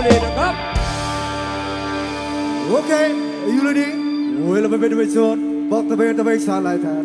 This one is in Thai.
play นะครับ Okay are you เวลาไปเป็นไปโซนบอกตะเวนตะเวนสาลายแทน